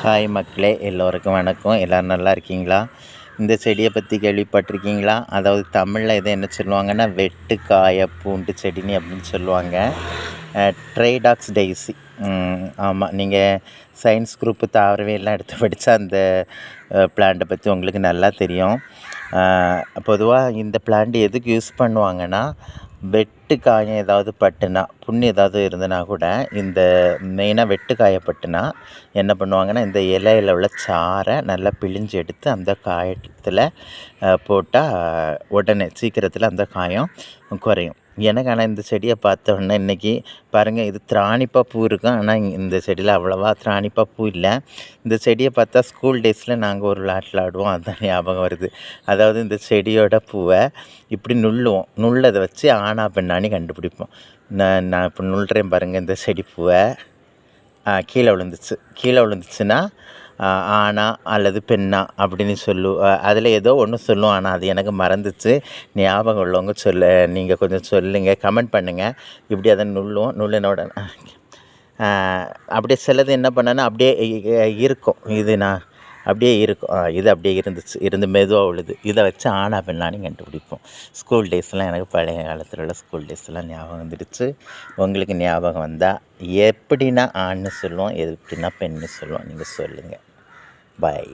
Hi மக்களே எல்லோருக்கும் வணக்கம். எல்லோரும் நல்லா இருக்கீங்களா? இந்த செடியை பற்றி கேள்விப்பட்டிருக்கீங்களா? அதாவது தமிழில் இதை என்ன சொல்லுவாங்கன்னா வெட்டுக்காய பூண்டு செடினி அப்படின்னு சொல்லுவாங்க. Tridax daisy. ஆமாம் நீங்கள் சயின்ஸ் குரூப்பு தாவரவியெல்லாம் எடுத்து படித்தா அந்த பிளான்ட்டை பற்றி உங்களுக்கு நல்லா தெரியும். பொதுவாக இந்த பிளான்ட் எதுக்கு யூஸ் பண்ணுவாங்கன்னா வெட் காயம் ஏதாவது பட்டுனா புண்ணு ஏதாவது இருந்ததுனா கூட இந்த மெயினாக வெட்டு காயப்பட்டுனா என்ன பண்ணுவாங்கன்னா இந்த இலையில உள்ள சாறை நல்லா பிழிஞ்சு எடுத்து அந்த காயத்தில் போட்டால் உடனே சீக்கிரத்தில் அந்த காயம் குறையும். எனக்கு ஆனால் இந்த செடியை பார்த்தோன்னே இன்றைக்கி பாருங்கள் இது திராணிப்பா பூ இருக்கும். ஆனால் இந்த செடியில் அவ்வளோவா திராணிப்பா பூ இல்லை. இந்த செடியை பார்த்தா ஸ்கூல் டேஸில் நாங்கள் ஒரு விளாட்டில் ஆடுவோம். அதுதான் ஞாபகம் வருது. அதாவது இந்த செடியோட பூவை இப்படி நுள்ளுவோம். நுள்ளதை வச்சு ஆனா நானே கண்டுபிடிப்போம். நான் நான் இப்போ நுள்ளுறேன் பாருங்கள் இந்த செடி பூவை கீழே விழுந்துச்சு. கீழே விழுந்துச்சுன்னா ஆனா அல்லது பெண்ணா அப்படின்னு சொல்லு அதில் ஏதோ ஒன்று சொல்லும். ஆனால் அது எனக்கு மறந்துச்சு. ஞாபகம் உள்ளவங்க சொல்ல நீங்கள் கொஞ்சம் சொல்லுங்கள் கமெண்ட் பண்ணுங்கள் இப்படி அதை நுள்ளும் நுள்ளினோட அப்படியே சிலது என்ன பண்ணேன்னா அப்படியே இருக்கும். இது நான் அப்படியே இருக்கும் இது அப்படியே இருந்துச்சு. இருந்து மெதுவாக உழுது இதை வச்சு ஆனா பெண்ணானு கண்டுபிடிப்போம். ஸ்கூல் டேஸ்லாம் எனக்கு பழைய காலத்தில் உள்ள ஸ்கூல் டேஸ்லாம் ஞாபகம் வந்துடுச்சு. உங்களுக்கு ஞாபகம் வந்தால் எப்படின்னா ஆண்னு சொல்லுவோம் எப்படின்னா பெண்ணு சொல்லுவோம். நீங்கள் சொல்லுங்கள் பாய்